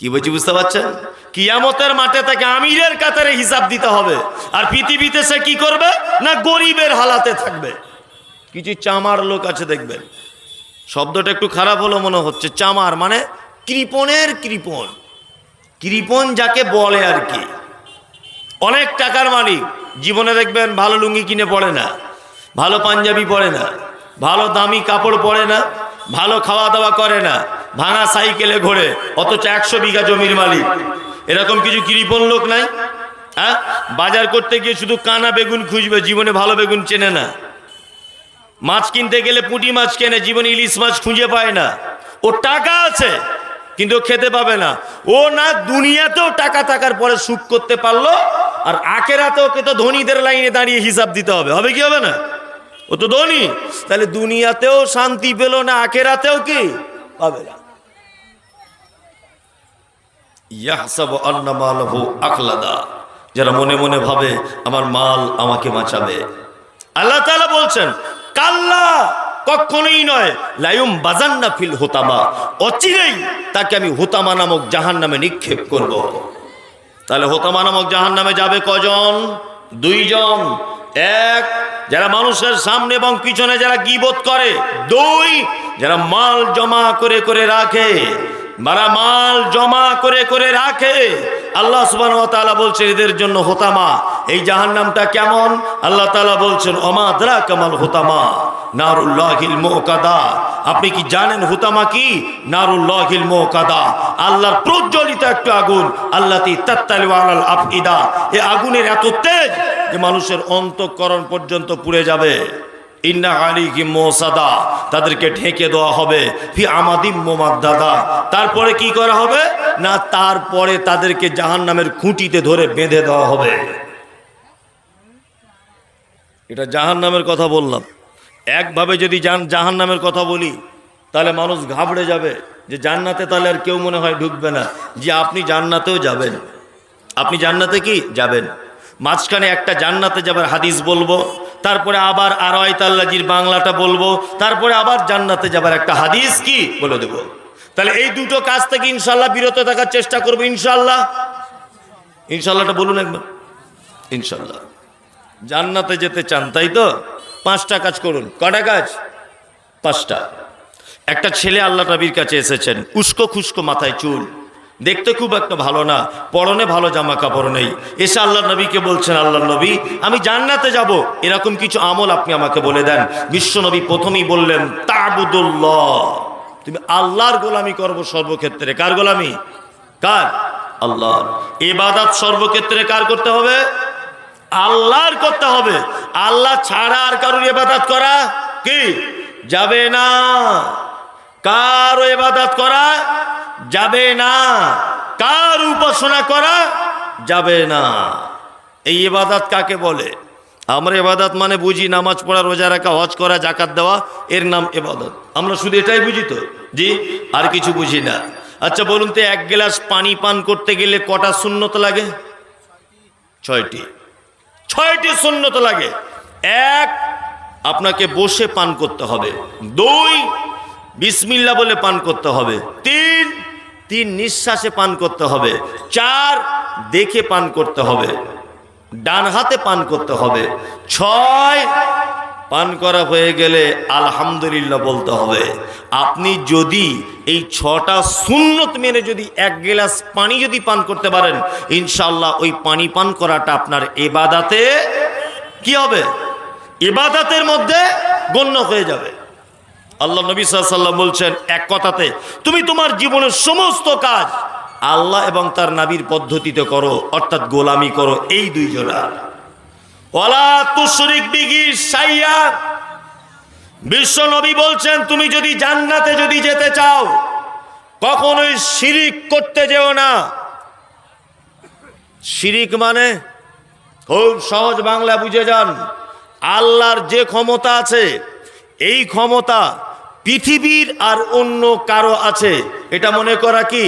কি বলছি বুঝতে পারছেন? কিয়ামতের মাঠে তাকে আমিরের কাতারে হিসাব দিতে হবে। আর পৃথিবীতে সে কি করবে? না গরিবের হালাতে থাকবে। কিছু চামার লোক আছে দেখবেন। শব্দটা একটু খারাপ হলো মনে হচ্ছে। চামার মানে কৃপণের কৃপণ। কৃপণ যাকে বলে আর কি। অনেক টাকার মালিক। জীবনে দেখবেন ভালো লুঙ্গি কিনে পড়ে না। ভালো পাঞ্জাবি পরে না। ভালো দামি কাপড় পরে না। ভালো খাওয়া দাওয়া করে না। ভাঙা সাইকেলে ঘোরে, অথচ একশো বিঘা জমির মালিক। এরকম কিছু কৃপণ লোক নাই? হ্যাঁ? বাজার করতে গিয়ে শুধু কানা বেগুন খুঁজবে, জীবনে ভালো বেগুন চেনে না। মাছ কিনতে গেলে পুঁটি মাছ কেনে, জীবনে ইলিশ মাছ খুঁজে পায় না। ও টাকা আছে, কিন্তু খেতে পাবে না। ও না দুনিয়াতেও টাকা থাকার পরে সুখ করতে পারল, আর আখেরাতে ওকে তো ধনীদের লাইনে দাঁড়িয়ে হিসাব দিতে হবে। হবে কি হবে না? ও তো ধনী, তাহলে দুনিয়াতেও শান্তি পেল না, আখেরাতেও কি? পাবে না। আখলাদা। যারা মনে মনে ভাবে, আমার মাল আমাকে বাঁচাবে। আল্লাহ তাআলা বলছেন, কাল্লা, কখনোই নয়। লায়ুম বাজান্না ফিল হোতামা। অচিরেই তাকে আমি হোতামা নামক জাহান নামে নিক্ষেপ করব। তাহলে হোতামা নামক জাহান নামে যাবে কজন? দুইজন। এক, যারা মানুষের সামনে এবং পিছনে যারা গিবত করে। দুই, যারা মাল জমা করে করে রাখে। মারা মাল জমা করে করে রাখে। আল্লাহ সুবান বলছেন এদের জন্য হোতামা। এই জাহান নামটা কেমন? আল্লাহ তাআলা বলছেন অমাদরা কামাল হোতামা? নারুল্লাহিল মোকাদা আপনি কি জানেন হুতামা কি? নারুল্লাহিল মোকাদা আল্লাহর প্রজ্বলিত একটা আগুন আল্লাহ তাত্তালি আলাল আফিদা এ আগুনের এত তেজ যে মানুষের অন্তঃকরণ পর্যন্ত পুড়ে যাবে। ইন্না কি মোসাদা, তাদেরকে ঢেকে দেওয়া হবে, ফি আমাদিম মোমাদ্দাদা। তারপরে কি করা হবে? না, তারপরে তাদেরকে জাহান নামের খুঁটিতে ধরে বেঁধে দেওয়া হবে। এটা জাহান নামের কথা বললাম। একভাবে যদি জান জাহান নামের কথা বলি, তাহলে মানুষ ঘাবড়ে যাবে। যে জান্নাতে তাহলে আর কেউ মনে হয় ঢুকবে না। যে আপনি জান্নাতেও যাবেন। আপনি জান্নাতে কি? যাবেন। মাঝখানে একটা জান্নাতে যাবার হাদিস বলব। তারপরে আবার আরয়তাল্লাজির বাংলাটা বলব, তারপরে আবার জান্নাতে যাবার একটা হাদিস কি বলে দেব। তাহলে এই দুটো কাজ থেকে ইনশাল্লাহ বিরত থাকার চেষ্টা করব ইনশাল্লাহ ইনশাল্লাহটা বলুন একবার। ইনশাল্লাহ জান্নাতে যেতে চান, তাই তো? পাঁচটা কাজ করুন। কটা কাজ? পাঁচটা। একটা ছেলে আল্লাহ নবীর কাছে এসেছেন, উস্কো খুস্কো মাথায় চুল। দেখতে খুব একটা ভালো না, পরনে ভালো জামা কাপড় নেই। এসে আল্লাহ নবীকে বলছেন আল্লাহ নবী, আমি জান্নাতে যাব। এরকম কিছু আমল আপনি আমাকে বলে দেন। বিশ্ব নবী প্রথমেই বললেন, তাবুদুল্লাহ। তুমি আল্লাহর গোলামি করব সর্বক্ষেত্রে। কার গোলামি? কার? আল্লাহ এবাদাত সর্বক্ষেত্রে কার করতে হবে? আল্লাহর করতে হবে। আল্লাহ ছাড়া আর কারুর এবাদাত করা কি? যাবে না। কারও এবাদাত করা যাবে না। কার উপাসনা করা যাবে না। এই এবাদাত কাকে বলে? আমরা এবাদাত মানে বুঝি নামাজ পড়া, রোজা রাখা, হজ করা জাকাত দেওয়া, এর নাম এবাদত। আমরা শুধু এটাই বুঝি তো? জি? আর কিছু বুঝি না। আচ্ছা বলুন তো, এক গ্লাস পানি পান করতে গেলে কটা শূন্যত লাগে? ছয়টি। ছয়টি শূন্যত লাগে। এক, আপনাকে বসে পান করতে হবে। দুই বিসমিল্লা বলে পান করতে হবে। তিন তিন নিঃশ্বাসে পান করতে হবে। চার, দেখে পান করতে হবে। ডান হাতে পান করতে হবে। ছয়, পান করা হয়ে গেলে আলহামদুলিল্লাহ বলতে হবে। আপনি যদি এই ছটা সুন্নত মেনে যদি এক গ্লাস পানি যদি পান করতে পারেন ইনশাল্লাহ ওই পানি পান করাটা আপনার এবাদাতে কি হবে? এবাদাতের মধ্যে গণ্য হয়ে যাবে। আল্লাহ নবী সাল্লাম বলছেন, এক কথাতে, তুমি তোমার জীবনের সমস্ত কাজ আল্লাহ এবং তার নাবির পদ্ধতিতে করো, অর্থাৎ গোলামি করো, এই দুইজনা ওলা তুশরিক বিগি সাইয়া বিশ্ব নবী বলছেন, তুমি যদি জান্নাতে যদি যেতে চাও, কখনোই শিরিক করতে যেও না। শিরিক মানে খুব সহজ বাংলা বুঝে যান, আল্লাহর যে ক্ষমতা আছে, এই ক্ষমতা পৃথিবীর আর অন্য কারও আছে, এটা মনে করা কি?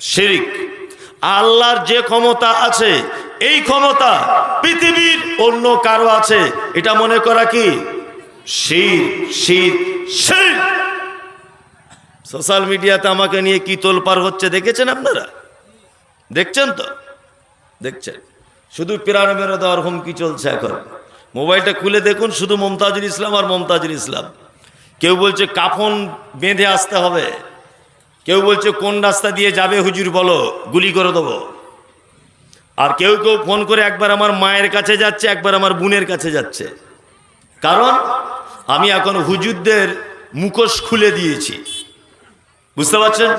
শিরিক। আল্লাহর যে ক্ষমতা আছে, এই ক্ষমতা পৃথিবীর অন্য কারও আছে, এটা মনে করা কি? শির শির শির। সোশ্যাল মিডিয়াতে আমাকে নিয়ে কি তোলপার হচ্ছে দেখেছেন আপনারা? দেখছেন তো? দেখছেন। শুধু প্রাণ মেরে দেওয়ার হুমকি চলছে এখন। মোবাইলটা খুলে দেখুন শুধু মমতাজুল ইসলাম আর মমতাজুল ইসলাম। কেউ বলছে কাফন বেঁধে আসতে হবে। কেউ বলছে কোন রাস্তা দিয়ে যাবে হুজুর বলো, গুলি করে দেবো। আর কেউ কেউ ফোন করে একবার আমার মায়ের কাছে যাচ্ছে, একবার আমার বোনের কাছে যাচ্ছে। কারণ আমি এখন হুজুরদের মুখোশ খুলে দিয়েছি। বুঝতে পারছেন?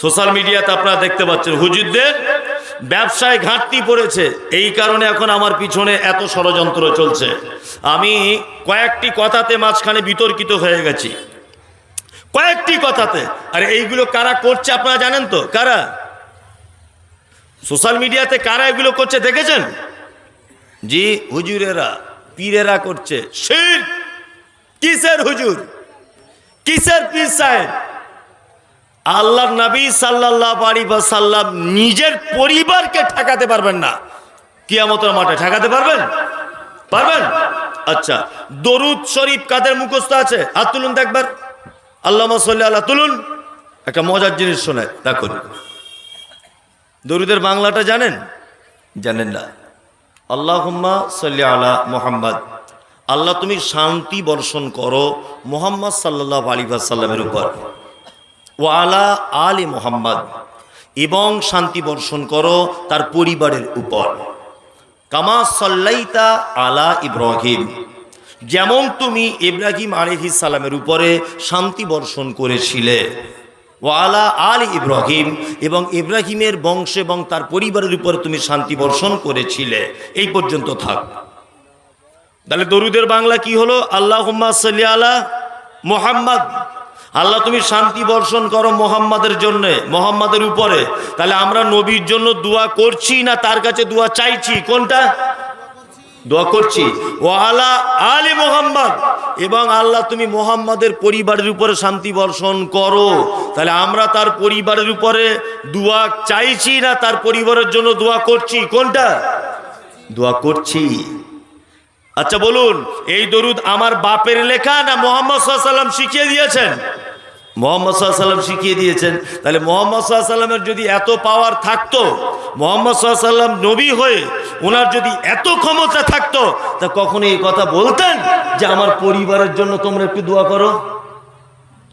সোশ্যাল মিডিয়াতে আপনারা দেখতে পাচ্ছেন, হুজুরদের ব্যবসায় ঘাটতি পড়েছে। এই কারণে এখন আমার পিছনে এত ষড়যন্ত্র চলছে। আমি কয়েকটি কথাতে মাঝখানে বিতর্কিত হয়ে গেছি। কয়েকটি কথাতে। আর এইগুলো কারা করছে আপনারা জানেন তো? কারা? সোশ্যাল মিডিয়াতে কারা এগুলো করছে দেখেছেন? জি, হুজুরেরা, পীরেরা করছে। শির! কিসের হুজুর? কিসের পীর সাহেব? আল্লাহ নবী সাল্লাহ আলী সাল্লাম নিজের পরিবারকে ঠেকাতে পারবেন না। কিয়ামতের মাঠে ঠেকাতে পারবেন? পারবেন? আচ্ছা দরুদ শরীফ কাদের মুখস্থ আছে? হাত তুলুন একবার। আল্লাহ সাল্লি আল্লাহ তুলুন। একটা মজার জিনিস শোনায় দেখুন। দরুদের বাংলাটা জানেন? জানেন না। আল্লাহুম্মা সাল্লি আলা মোহাম্মদ। আল্লাহ তুমি শান্তি বর্ষণ করো মোহাম্মদ সাল্লাহ আলী সাল্লামের উপর। ও আলা আলী মোহাম্মদ। এবং শান্তি বর্ষণ করো তার পরিবারের উপর। কামা সাল্লাইতা আলা ইব্রাহিম। যেমন তুমি ইব্রাহিম আলিহিস সালামের উপরে শান্তি বর্ষণ করেছিলে। ও আলা আল ইব্রাহিম এবং ইব্রাহিমের বংশ এবং তার পরিবারের উপরে তুমি শান্তি বর্ষণ করেছিলে। এই পর্যন্ত থাক। তাহলে দরুদের বাংলা কি হলো? আল্লাহ সাল্লি আলা মোহাম্মদ। আল্লাহ তুমি শান্তি বর্ষণ করো মোহাম্মদের জন্য, মোহাম্মদের উপরে। তাহলে আমরা নবীর জন্য দোয়া করছি না তার কাছে দোয়া চাইছি? কোনটা? দোয়া করছি। ও আলা আলী মোহাম্মদ। এবং আল্লাহ তুমি মোহাম্মদের পরিবারের উপরে শান্তি বর্ষণ করো। তাহলে আমরা তার পরিবারের উপরে দোয়া চাইছি না তার পরিবারের জন্য দোয়া করছি? কোনটা? দোয়া করছি। আচ্ছা বলুন, এই দরুদ আমার বাপের লেখা না মোহাম্মদ সাল্লাম শিখিয়ে দিয়েছেন? মোহাম্মদ সাল্লাম শিখিয়ে দিয়েছেন। তাহলে মোহাম্মদ সাল্লামের যদি এত পাওয়ার থাকতো, মোহাম্মদ সাল্লাম নবী হয়ে ওনার যদি এত ক্ষমতা থাকতো, তা কখনো এই কথা বলতেন যে আমার পরিবারের জন্য তোমরা একটু দোয়া করো?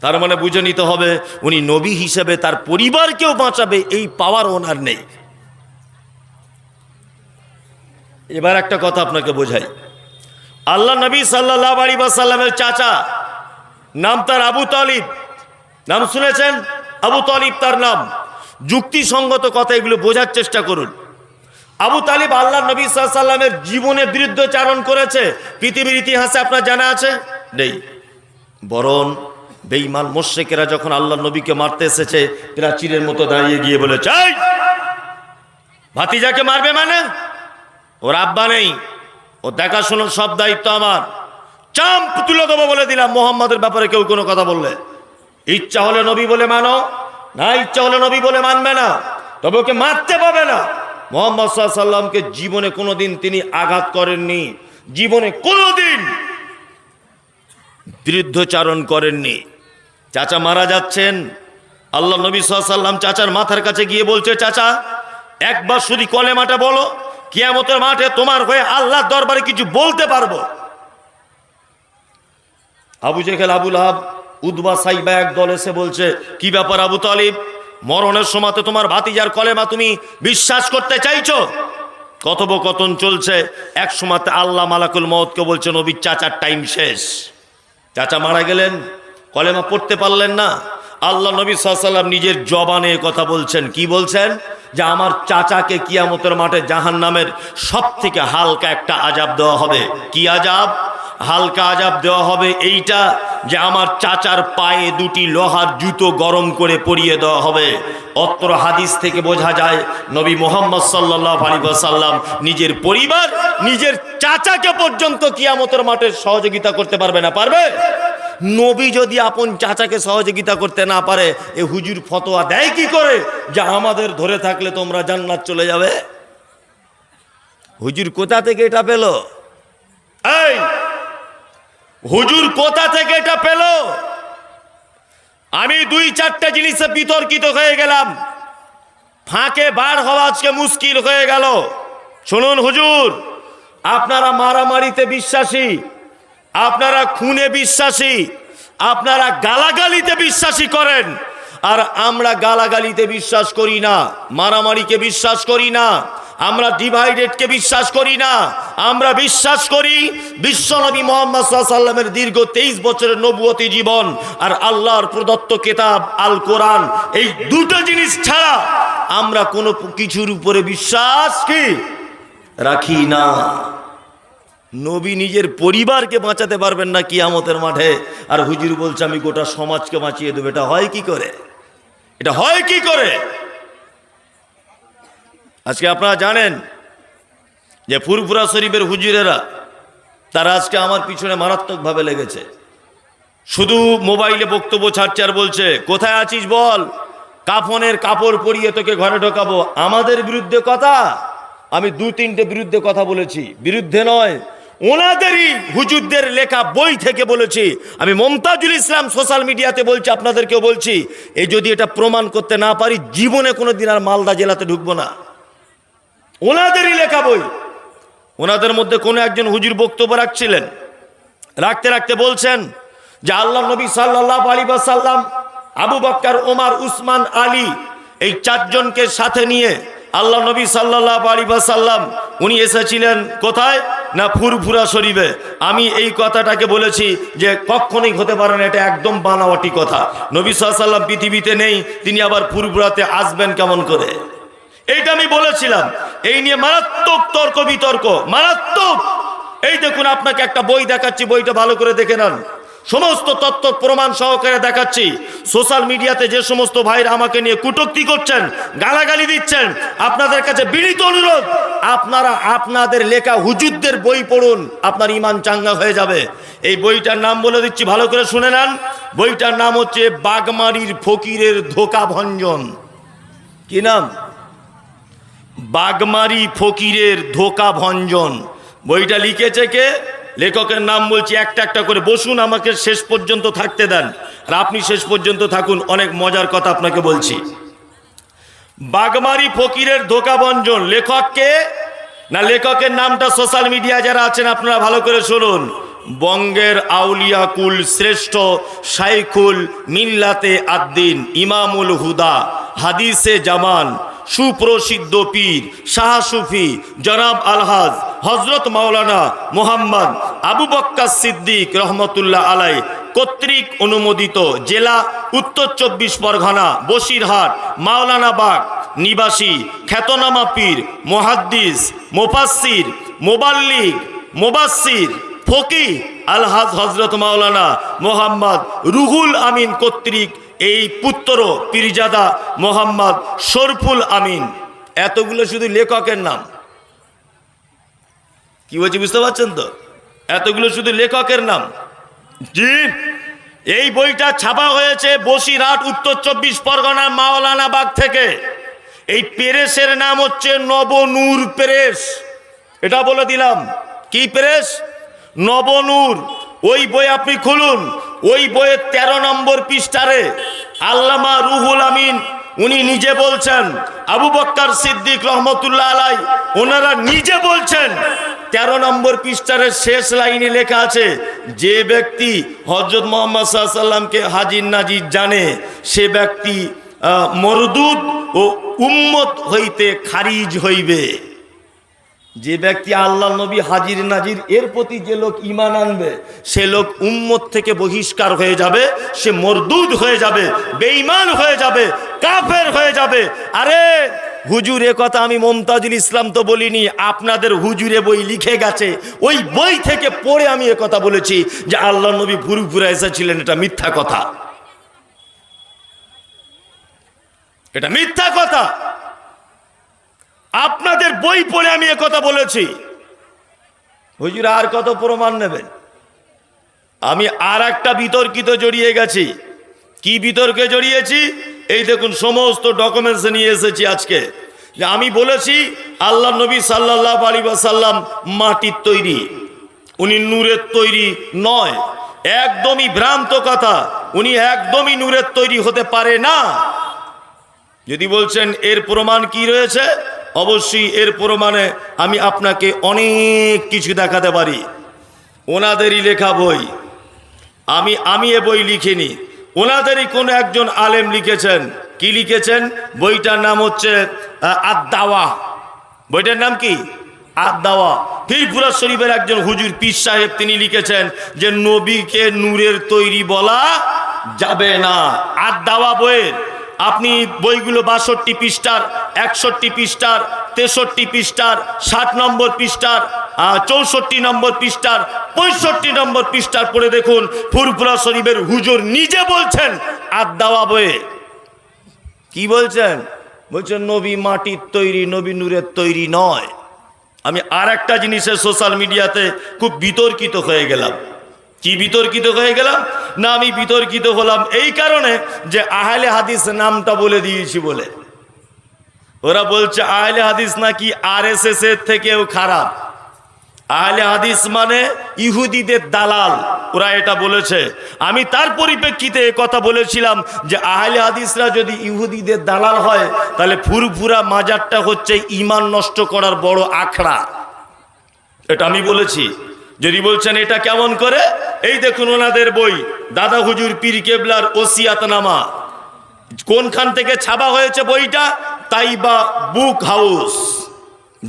তার মানে বুঝে নিতে হবে, উনি নবী হিসেবে তার পরিবারকেও বাঁচাবে, এই পাওয়ার ওনার নেই। এবার একটা কথা আপনাকে বোঝাই। আল্লাহ নবী সাল্লাহ আলী সাল্লামের চাচা, নাম তার আবু তালিব। নাম শুনেছেন? আবু তালিব তার নাম। যুক্তিসঙ্গত কথা এগুলো বোঝার চেষ্টা করুন। আবু তালিব আল্লাহ নবী সাল্লামের জীবনে বিরুদ্ধচারণ করেছে। পৃথিবীর ইতিহাসে আপনার জানা আছে? নেই। বরং বেইমান মোশেকেরা যখন আল্লাহ নবীকে মারতে এসেছে, এরা চিরের মতো দাঁড়িয়ে গিয়ে বলে চাই ভাতিজাকে মারবে মানে? ওর আব্বা নেই। ও দেখাশোনার সব দায়িত্ব আমার। চাম্প তুলে দেবো বলে দিলাম, মোহাম্মদের ব্যাপারে কেউ কোনো কথা বললে। ইচ্ছা হলে নবী বলে মানো, না ইচ্ছা হলে নবী বলে মানবে না। তবে ওকে মারতে পাবে না। মোহাম্মদ সাল্লামকে জীবনে কোনোদিন তিনি আঘাত করেননি। জীবনে কোনোদিন বৃদ্ধচারণ করেননি। চাচা মারা যাচ্ছেন। আল্লাহ নবী সাল্লাম চাচার মাথার কাছে গিয়ে বলছে, চাচা, একবার শুধু কলেমাটা বলো কিয়ামতের মাঠে তোমার হয়ে আল্লাহর দরবারে কিছু বলতে পারব। আবু জেখেল আবুল হাব উদ্বা সাইবা এক দল এসে বলছে, কি ব্যাপার আবু তালিব? মরণের সময় তোমার ভাতিজার কলেমা তুমি বিশ্বাস করতে চাইছো? কথোপকথন চলছে। এক সময়তে আল্লাহ মালাকুল মহৎকে বলছে নবীর চাচার টাইম শেষ। চাচা মারা গেলেন, কলেমা পড়তে পারলেন না। আল্লাহ নবী সাল্লাম নিজের জবানে কথা বলছেন। কি বলছেন? যে আমার চাচাকে কিয়ামতের মাঠে জাহান নামের সব থেকে হালকা একটা আজাব দেওয়া হবে। কি আজাব? হালকা আজাব দেওয়া হবে এইটা যে আমার চাচার পায়ে দুটি লোহার জুতো গরম করে পরিয়ে দেওয়া হবে। অত্র হাদিস থেকে বোঝা যায়, নবী মোহাম্মদ সাল্লাহ আলী সাল্লাম নিজের পরিবার, নিজের চাচাকে পর্যন্ত কিয়ামতের মাঠে সহযোগিতা করতে পারবে না। পারবে? নবী যদি আপন চাচাকে সহযোগিতা করতে না পারে, এ হুজুর ফতোয়া দেয় কি করে? যে আমাদের ধরে থাকলে তোমরা জান্নাত চলে যাবে। হুজুর কোথা থেকে এটা পেল? এই, হুজুর কোথা থেকে এটা পেল? আমি দুই চারটা জিনিসে বিতর্কিত হয়ে গেলাম। ফাঁকে বার হওয়া আজকে মুশকিল হয়ে গেল। শুনুন হুজুর, আপনারা মারামারিতে বিশ্বাসী। আপনারা খুনে বিশ্বাসী, আপনারা গালাগালিতে বিশ্বাসী করেন, আর আমরা গালাগালিতে বিশ্বাস করি না, মারামারিকে বিশ্বাস করি না, আমরা ডিভাইডেডকে বিশ্বাস করি না, আমরা বিশ্বাস করি বিশ্বনবী মোহাম্মদ সাল্লামের দীর্ঘ তেইশ বছরের নবুয়তি জীবন, আর আল্লাহর প্রদত্ত কেতাব, আল কোরআন, এই দুটো জিনিস ছাড়া আমরা কোনো কিছুর উপরে বিশ্বাস কি রাখি না। নবী নিজের পরিবারকে বাঁচাতে পারবেন না কিয়ামতের মাঠে। আর হুজুর বলছে, আমি গোটা সমাজকে বাঁচিয়ে দেবো। এটা হয় কি করে? এটা হয় কি করে? আজকে আপনারা জানেন যে ফুরফুরা শরীফের হুজুরেরা, তারা আজকে আমার পিছনে মারাত্মকভাবে লেগেছে। শুধু মোবাইলে বক্তব্য ছাড়ছে আর বলছে, কোথায় আছিস বল? কাফনের কাপড় পরিয়ে তোকে ঘরে ঢোকাবো। আমাদের বিরুদ্ধে কথা। আমি দু তিনটে বিরুদ্ধে কথা বলেছি। বিরুদ্ধে নয় ওনাদেরই হুজুরদের লেখা বই থেকে বলেছি। আমি মমতাজুল ইসলাম সোশ্যাল মিডিয়াতে বলছি, আপনাদেরকেও বলছি এই যদি এটা প্রমাণ করতে না পারি, জীবনে কোনো দিন আর মালদা জেলাতে ঢুকবো না। ওনাদেরই লেখা বই। ওনাদের মধ্যে কোনো একজন হুজুর বক্তব্য রাখছিলেন। রাখতে রাখতে বলছেন যে, আল্লাহ নবী সাল্লাহ আলী সাল্লাম আবু বক্কর ওমার উসমান, আলী, এই চারজনকে সাথে নিয়ে আল্লাহ নবী সাল্লাহ আলী সাল্লাম উনি এসেছিলেন কোথায়? না ফুরফুরা শরীফে। আমি এই কথাটাকে বলেছি যে কখনোই হতে পারে না, এটা একদম বানাওয়াটি কথা। নবী সাল্লাম পৃথিবীতে নেই, তিনি আবার ফুরফুরাতে আসবেন কেমন করে? এইটা আমি বলেছিলাম। এই নিয়ে মারাত্মক তর্ক বিতর্ক, মারাত্মক। এই দেখুন, আপনাকে একটা বই দেখাচ্ছি, বইটা ভালো করে দেখে নেন। সমস্ত তত্ত্ব প্রমাণ সহকারে দেখাচ্ছি। সোশ্যাল মিডিয়াতে যে সমস্ত ভাইরা আমাকে নিয়ে কুটুক্তি করছেন, গালাগালি দিচ্ছেন, আপনাদের কাছে বিনীত অনুরোধ, আপনারা আপনাদের লেখা হুজুরদের বই পড়ুন, আপনার ইমান চাঙ্গা হয়ে যাবে। এই বইটার নাম বলে দিচ্ছি, ভালো করে শুনে নেন। বইটার নাম হচ্ছে বাগমারির ফকিরের ধোকা ভঞ্জন কি নাম? বাগমারি ফকিরের ধোকা ভঞ্জন বইটা লিখেছে কে? লেখকের নাম বলছি, একটা একটা করে। বসুন, আমাকে শেষ পর্যন্ত থাকতে দেন। আর আপনি শেষ পর্যন্ত থাকুন, অনেক মজার কথা আপনাকে বলছি। বাগমারি ফকিরের ধোকা ভঞ্জন লেখককে? না, লেখকের নামটা সোশ্যাল মিডিয়া যারা আছেন, আপনারা ভালো করে শুনুন। বঙ্গের আউলিয়া কুল শ্রেষ্ঠ শাইখুল মিল্লাতে আদ্দিন, ইমামুল হুদা, হাদিসে জামান। সুপ্রসিদ্ধ পীর, শাহ জনাব আলহাজ হজরত মাওলানা মোহাম্মদ আবু বক্কা সিদ্দিক রহমতুল্লাহ আলাই কর্তৃক অনুমোদিত জেলা উত্তর চব্বিশ পরগনা, বসিরহাট মাওলানা বাগ নিবাসী খ্যাতনামা পীর, মোহাদ্দিস মোফাসির মোবাল্লিক মোবাসির ফকি আলহাজ হজরত মাওলানা মোহাম্মদ রুহুল আমিন কর্তৃক এই পুত্র পীরজাদা মোহাম্মদ শরফুল আমিন। এতগুলো শুধু লেখকের নাম। কি বলছি বুঝতে পারছেন তো? এতগুলো শুধু লেখকের নাম। জি। এই বইটা ছাপা হয়েছে বসিরহাট উত্তর চব্বিশ পরগনা মাওলানাবাগ থেকে। এই প্রেসের নাম হচ্ছে নবনূর প্রেস। এটা বলে দিলাম। কি প্রেস? নবনূর। ওই বই আপনি খুলুন। ওই বইয়ের ১৩ নম্বর পৃষ্ঠারে আল্লামা রুহুল আমিন, উনি নিজে বলছেন, আবু বক্কর সিদ্দিক রহমতুল্লাহ আলাই, ওনারা নিজে বলছেন, তেরো নম্বর পৃষ্ঠারের শেষ লাইনে লেখা আছে, যে ব্যক্তি হজরত মোহাম্মদ সাল্লামকে হাজির নাজির জানে, সে ব্যক্তি মরদুদ ও উম্মত হইতে খারিজ হইবে। যে ব্যক্তি আল্লাহ নবী হাজির নাজির, এর প্রতি যে লোক ইমান আনবে, সে লোক উম্মত থেকে বহিষ্কার হয়ে যাবে, সে মরদুদ হয়ে যাবে, বেঈমান হয়ে যাবে, কাফের হয়ে যাবে। আরে, হুজুর, এ কথা আমি মমতাজুল ইসলাম তো বলিনি, আপনাদের হুজুরে বই লিখে গেছে, ওই বই থেকে পড়ে আমি এ কথা বলেছি যে আল্লাহ নবী ভুরু ফুরে এসেছিলেন, এটা মিথ্যা কথা। এটা মিথ্যা কথা। আপনাদের বই পড়ে আমি কথা বলেছি। হুজুর আর কত প্রমাণ নেবেন? আমি আর একটা বিতর্কিত জড়িয়ে গেছি। কি বিতর্কে জড়িয়েছি? এই দেখুন, সমস্ত ডকুমেন্টস নিয়ে এসেছি আজকে। যে আমি বলেছি, আল্লাহ নবী সাল্লাহ আলী সাল্লাম মাটির তৈরি। উনি নূরের তৈরি নয়। একদমই ভ্রান্ত কথা। উনি একদমই নূরের তৈরি হতে পারে না। যদি বলছেন, এর প্রমাণ কি রয়েছে? অবশ্যই এর প্রমাণে আমি আপনাকে অনেক কিছু দেখাতে পারি। ওনাদেরই লেখা বই। আমি আমি এ বই লিখিনি। ওনাদেরই কোনো একজন আলেম লিখেছেন। কি লিখেছেন? বইটার নাম হচ্ছে আহ, আদ-দাওয়া। বইটার নাম কি? আদ-দাওয়া। ফিরপুরা শরীফের একজন হুজুর পীর সাহেব তিনি লিখেছেন যে নবীকে নূরের তৈরি বলা যাবে না। আদ-দাওয়া বইয়ের। আপনি বইগুলো বাষট্টি পৃষ্ঠার, একষট্টি পৃষ্ঠার, তেষট্টি পৃষ্ঠার, ষাট নম্বর পৃষ্ঠার চৌষট্টি নম্বর পৃষ্ঠার, পঁয়ষট্টি নম্বর পৃষ্ঠার পড়ে দেখুন, ফুরফুরা শরীফের হুজুর নিজে বলছেন আদাওয়া বয়ে কি বলছেন? বলছেন, নবী মাটির তৈরি, নবী নূরের তৈরি নয়। আমি আর একটা জিনিসের সোশ্যাল মিডিয়াতে খুব বিতর্কিত হয়ে গেলাম। কি বিতর্কিত হয়ে গেলাম? না, আমি বিতর্কিত হলাম এই কারণে যে আহলে হাদিস নামটা বলে দিয়েছি বলে। ওরা বলছে, আহলে হাদিস নাকি আর এর থেকেও খারাপ। আহলে হাদিস মানে ইহুদিদের দালাল, ওরা এটা বলেছে। আমি তার পরিপ্রেক্ষিতে কথা বলেছিলাম যে আহলে হাদিসরা যদি ইহুদিদের দালাল হয়, তাহলে ফুরফুরা মাজারটা হচ্ছে ইমান নষ্ট করার বড় আখড়া। এটা আমি বলেছি। যদি বলছেন এটা কেমন করে? এই দেখুন ওনাদের বই, দাদা হুজুর পীর কেবলার ওসিয়াতনামা। কোনখান থেকে ছাপা হয়েছে বইটা? তাইবা বুক হাউস।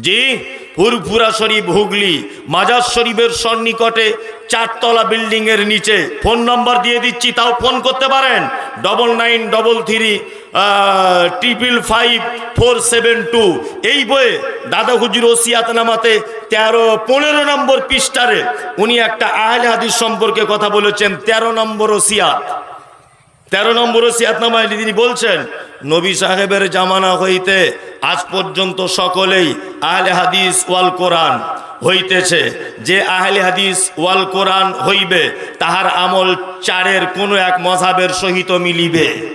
জি? ফুরফুরা শরীফ হুগলি, মাজার শরীফের সন্নিকটে চারতলা বিল্ডিং এর নিচে। ফোন নম্বর দিয়ে দিচ্ছি, তাও ফোন করতে পারেন। Double nine double three triple five four seven two এই বইয়ে দাদা হুজুর ওসিয়াতনামাতে তেরো, পনেরো নম্বর পৃষ্ঠারে উনি একটা আহলে হাদিস সম্পর্কে কথা বলেছেন, তেরো নম্বর ওসিয়াত। তেরো নম্বর সিয়াতনামায় তিনি বলছেন, নবী সাহেবের জামানা হইতে আজ পর্যন্ত সকলেই আহলে হাদিস ওয়াল কোরআন হইতেছে। যে আহলে হাদিস ওয়াল কোরআন হইবে, তাহার আমল চারের কোনো এক মজাবের সহিত মিলিবে।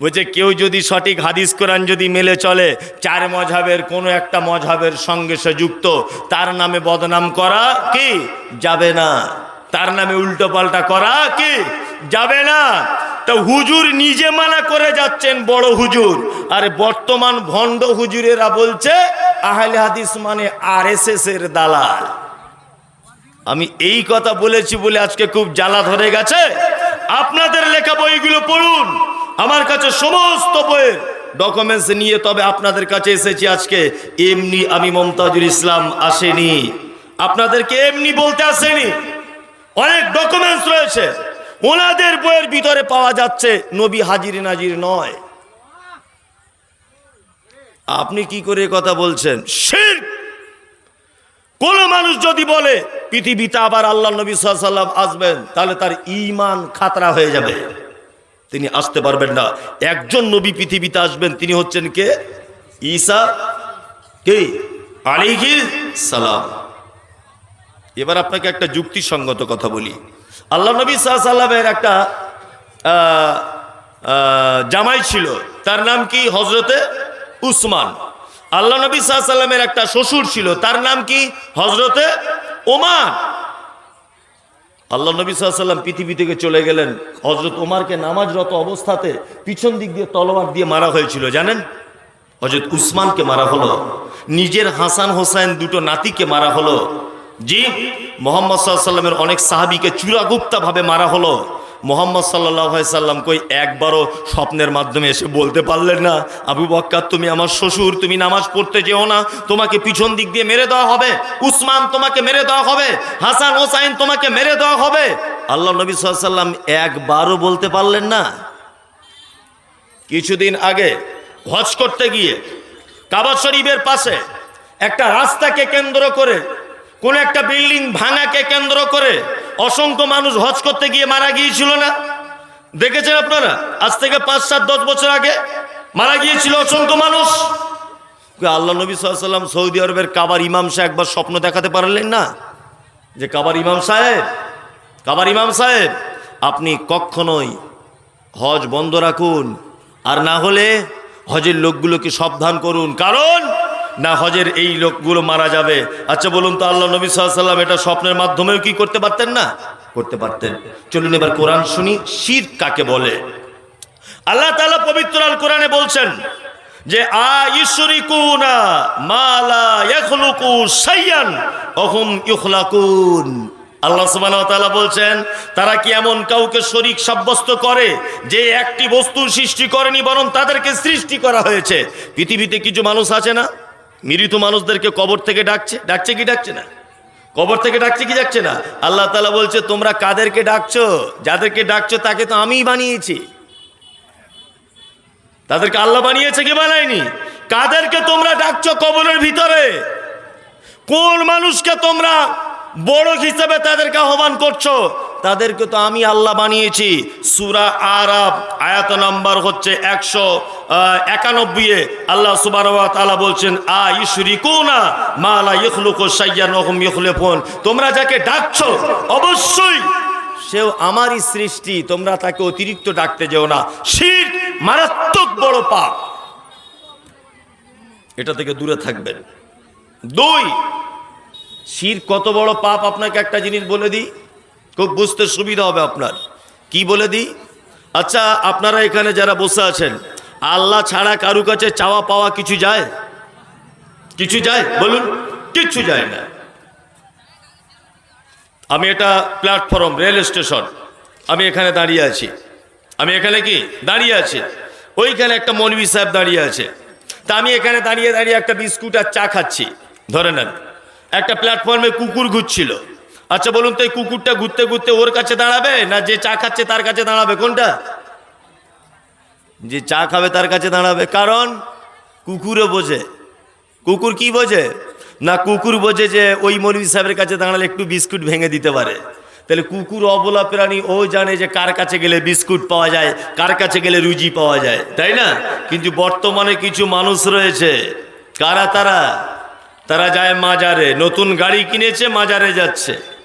বলছে, কেউ যদি সঠিক হাদিস কোরআন যদি মেলে চলে, চার মজাবের কোনো একটা মজাবের সঙ্গে সে যুক্ত, তার নামে বদনাম করা কি? যাবে না। তার নামে উল্টো পাল্টা করা কি? যাবে না। তা হুজুর নিজে মানা করে যাচ্ছেন, বড় হুজুর। আর বর্তমান ভণ্ড হুজুরেরা বলছে, আহলে হাদিস মানে আর এর দালাল। আমি এই কথা বলেছি বলে আজকে খুব জ্বালা ধরে গেছে। আপনাদের লেখা বইগুলো পড়ুন। আমার কাছে সমস্ত বইয়ের ডকুমেন্টস নিয়ে তবে আপনাদের কাছে এসেছি আজকে। এমনি আমি মমতাজুল ইসলাম আসেনি। আপনাদেরকে এমনি বলতে আসেনি। অনেক ডকুমেন্টস রয়েছে। ওনাদের বইয়ের ভিতরে পাওয়া যাচ্ছে নবী হাজির নাজির নয়। আপনি কি করে কথা বলছেন? শিরক! কোন মানুষ যদি বলে, পৃথিবীতে আবার আল্লাহ নবী সাল্লাম আসবেন, তাহলে তার ইমান খাতরা হয়ে যাবে। তিনি আসতে পারবেন না। একজন নবী পৃথিবীতে আসবেন, তিনি হচ্ছেন কে? ঈসা, কে? আলিহি সালাম। এবার আপনাকে একটা যুক্তিসঙ্গত কথা বলি। আল্লাহ নবী সাল্লামের একটা জামাই ছিল। তার নাম কি? হজরতে উসমান। আল্লাহ নবী সাল্লামের একটা শ্বশুর ছিল। তার নাম কি? হজরতে ওমান। আল্লাহ নবী সাল্লাম পৃথিবী থেকে চলে গেলেন। হজরত ওমারকে নামাজরত অবস্থাতে পিছন দিক দিয়ে তলোয়ার দিয়ে মারা হয়েছিল, জানেন? হজরত উসমানকে মারা হলো। নিজের হাসান হোসাইন দুটো নাতিকে মারা হলো। জি, মোহাম্মদ সাল্লামের অনেক সাহাবিকে চূড়াগুপ্তা ভাবে মারা হলো। মোহাম্মদ সাল্লাহ সাল্লাম কই একবারও স্বপ্নের মাধ্যমে এসে বলতে পারলেন না, আবু বক্কার তুমি আমার শ্বশুর, তুমি নামাজ পড়তে যেও না, তোমাকে পিছন দিক দিয়ে মেরে দেওয়া হবে, উসমান তোমাকে মেরে দেওয়া হবে, হাসান হোসাইন তোমাকে মেরে দেওয়া হবে। আল্লাহ নবী সাল্লাম একবারও বলতে পারলেন না। কিছুদিন আগে হজ করতে গিয়ে কাবা শরীফের পাশে একটা রাস্তাকে কেন্দ্র করে কোন একটা বিল্ডিং ভাঙাকে কেন্দ্র করে অসংখ্য মানুষ হজ করতে গিয়ে মারা গিয়েছিল না? দেখেছেন আপনারা? আজ থেকে পাঁচ, সাত, দশ বছর আগে মারা গিয়েছিল অসংখ্য মানুষ। আল্লাহ নবী সাল্লাম সৌদি আরবের কাবার ইমাম সাহেব একবার স্বপ্ন দেখাতে পারলেন না? যে কাবার ইমাম সাহেব, কাবার ইমাম সাহেব, আপনি কখনোই হজ বন্ধ রাখুন। আর না হলে হজের লোকগুলোকে সাবধান করুন। কারণ না হজের এই লোকগুলো মারা যাবে। আচ্ছা বলুন তো আল্লাহ নবী সাল্লাম এটা স্বপ্নের মাধ্যমেও কি করতে পারতেন না? করতে পারতেন। চলুন এবার কোরআন শুনি, শির কাকে বলে? আল্লাহ তালা পবিত্র আল কোরআনে বলছেন যে আল্লাহ সুবহানাহু বলছেন, তারা কি এমন কাউকে শরীক সাব্যস্ত করে যে একটি বস্তু সৃষ্টি করেনি, বরং তাদেরকে সৃষ্টি করা হয়েছে? পৃথিবীতে কিছু মানুষ আছে না? মৃত মানুষদেরকে কবর থেকে ডাকছে। ডাকছে কি ডাকছে না? কবর থেকে ডাকছে কি ডাকছে না? আল্লাহ তাআলা বলছে, তোমরা কাদেরকে ডাকছো? যাদেরকে ডাকছো তাকে তো আমিই বানিয়েছি। তাদেরকে আল্লাহ বানিয়েছে কি বানায়নি? কাদেরকে তোমরা ডাকছো কবরের ভিতরে? কোন মানুষকে তোমরা বড় হিসেবে তাদেরকে আহ্বান করছ? তাদেরকে তো আমি আল্লাহ বানিয়েছি। সুরা আরাব আয়াত নাম্বার হচ্ছে একশো একানব্বই এ আল্লাহ সুবাহ তালা বলছেন, আ ইসুরি কোনা মালা ইখলুক সাইয়ান রকম ইখলেফোন। তোমরা যাকে ডাকছ, অবশ্যই সেও আমারই সৃষ্টি, তোমরা তাকে অতিরিক্ত ডাকতে যেও না। শির মারাত্মক বড় পাপ। এটা থেকে দূরে থাকবেন। দুই, শির কত বড় পাপ? আপনাকে একটা জিনিস বলে দিই। খুব বুঝতে সুবিধা হবে আপনার। কি বলে দিই? আচ্ছা আপনারা এখানে যারা বসে আছেন, আল্লাহ ছাড়া কারু কাছে চাওয়া পাওয়া কিছু যায়? কিছু যায়? বলুন, কিচ্ছু যায় না। আমি এটা প্ল্যাটফর্ম, রেল স্টেশন, আমি এখানে দাঁড়িয়ে আছি। আমি এখানে কি? দাঁড়িয়ে আছি। ওইখানে একটা মৌলবি সাহেব দাঁড়িয়ে আছে। তা আমি এখানে দাঁড়িয়ে দাঁড়িয়ে একটা বিস্কুট আর চা খাচ্ছি। ধরে নেন, একটা প্ল্যাটফর্মে কুকুর ঘুরছিল। আচ্ছা বলুন তো এই কুকুরটা ঘুরতে ঘুরতে ওর কাছে দাঁড়াবে না যে চা খাচ্ছে তার কাছে দাঁড়াবে? কোনটা? যে চা খাবে তার কাছে দাঁড়াবে। কারণ কুকুরও বোঝে। কুকুর কি বোঝে? না, কুকুর বোঝে যে ওই মৌলবি সাহেবের কাছে দাঁড়ালে একটু বিস্কুট ভেঙে দিতে পারে। তাহলে কুকুর অবলা প্রাণী, ও জানে যে কার কাছে গেলে বিস্কুট পাওয়া যায়, কার কাছে গেলে রুজি পাওয়া যায়, তাই না? কিন্তু বর্তমানে কিছু মানুষ রয়েছে। কারা তারা? তারা যায় মাজারে। নতুন গাড়ি কিনেছে, মাজারে যাচ্ছে।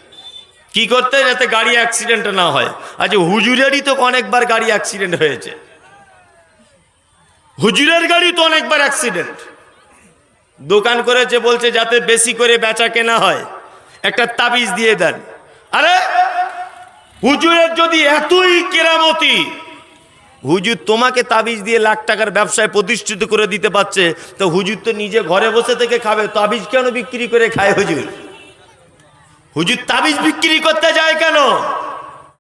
কি করতে যাতে গাড়ি অ্যাক্সিডেন্ট না হয়? আচ্ছা হুজুরেরই তো অনেকবার গাড়ি অ্যাক্সিডেন্ট হয়েছে। হুজুরের গাড়ি তো অনেকবার অ্যাক্সিডেন্ট দোকান করেছে, বলছে যাতে বেশি করে বেচা কেনা হয়। একটা তাবিজ দিয়ে দেন। আরে, হুজুরের যদি এতই কেরামতি, হুজুর তোমাকে তাবিজ দিয়ে লাখ টাকার ব্যবসায় প্রতিষ্ঠিত করে দিতে পারছে, তো হুজুর তো নিজে ঘরে বসে থেকে খাবে, তাবিজ কেন বিক্রি করে খায় হুজুর? হুজুর তাবিজ বিক্রি করতে যায় কেন?